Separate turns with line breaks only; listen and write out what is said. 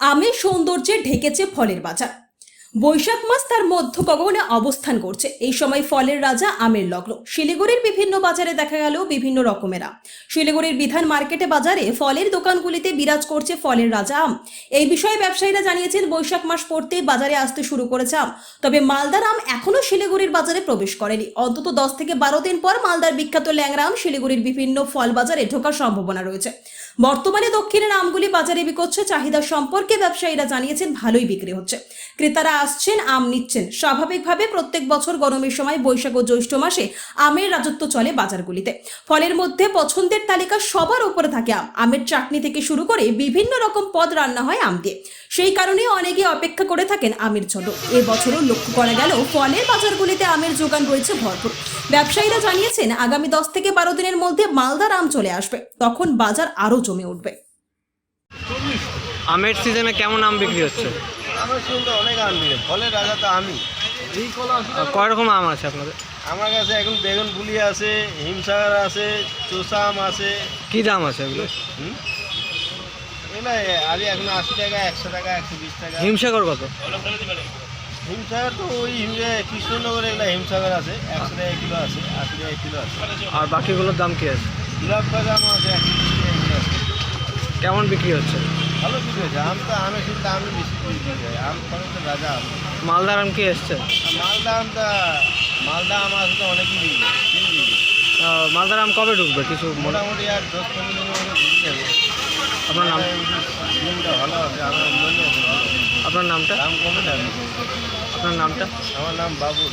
আমের সৌন্দর্যে ঢেকেছে ফলের বাজার। বৈশাখ মাস তার মধ্য গগনে অবস্থান করছে। এই সময় ফলের রাজা আমের লগ্ন। শিলিগুড়ির বিভিন্ন বাজারে দেখা গেল বিভিন্ন রকমের। আম শিলিগুড়ির বিধান মার্কেটে বাজারে ফলের দোকানগুলিতে বিরাজ করছে ফলের রাজা আম। এই বিষয়ে ব্যবসায়ীরা জানিয়েছেন, বৈশাখ মাস পড়তেই বাজারে আসতে শুরু করেছে আম। তবে মালদার আম এখনও শিলিগুড়ির বাজারে প্রবেশ করেনি। অন্তত দশ থেকে বারো দিন পর মালদার বিখ্যাত ল্যাংরা আম শিলিগুড়ির বিভিন্ন ফল বাজারে ঢোকার সম্ভাবনা রয়েছে। বর্তমানে দক্ষিণের আমগুলি বাজারে বিকোচ্ছে। চাহিদা সম্পর্কে ব্যবসায়ীরা জানিয়েছেন, ভালোই বিক্রি হচ্ছে। ক্রেতারা আসছেন, আম নিচ্ছেন। স্বাভাবিকভাবে প্রত্যেক বছর গরমের সময় বৈশাখ ও জ্যৈষ্ঠ মাসে আমের রাজত্ব চলে বাজারগুলিতে। ফলের মধ্যে পছন্দের তালিকা সবার উপরে থাকে আম। আমের চাটনি থেকে শুরু করে বিভিন্ন রকম পদ রান্না হয় আম দিয়ে। সেই কারণে অনেকে অপেক্ষা করে থাকেন আমের জন্য। এবছরও লক্ষ্য করা গেল, ফলের বাজারগুলিতে আমের যোগান রয়েছে ভরপুর। ব্যবসায়ীরা জানিয়েছেন, আগামী দশ থেকে বারো দিনের মধ্যে মালদার আম চলে আসবে। তখন বাজার আরও জমে উঠবে।
আমের সিজনে কেমন আম বিক্রি হচ্ছে?
আমার অনেক আম দিলে ফলের রাজা তো আমি।
কয় রকম আম আছে আপনাদের?
আমার কাছে এখন বেগুন আছে হিমসাগর আছে চোষা আম আছে।
কি দাম আছে এগুলো?
হুম? এগুলো আরে এখন আশি টাকা একশো টাকা একশো বিশ টাকা।
হিমসাগর কত?
হিমসাগর তো ওই কৃষ্ণনগরে এগুলো হিমসাগর আছে। একশো টাকা কিলো আছে আশি টাকা কিলো আছে।
আর বাকিগুলোর দাম কি আছে?
গোলাপ বাদাম আছে একশো বিশ টাকা কিলো আছে।
কেমন বিক্রি হচ্ছে?
ভালো বিক্রি হয়েছে। আম তো আমের শুনতে আমি বেশি বিক্রি হয় আম তো রাজা আম।
মালদার আম কি এসছে?
মালদা আমটা মালদা আম আসলে অনেকই বিক্রি
মালদার আম কবে ঢুকবে? কিছু
মোটামুটি আর দশ পনেরো দিনের মধ্যে ঢুকে যাবে।
আপনার নাম?
ভালো আমার ভালো
আপনার নামটা?
দাম কমে যাবে
আপনার নামটা?
আমার নাম বাবুল।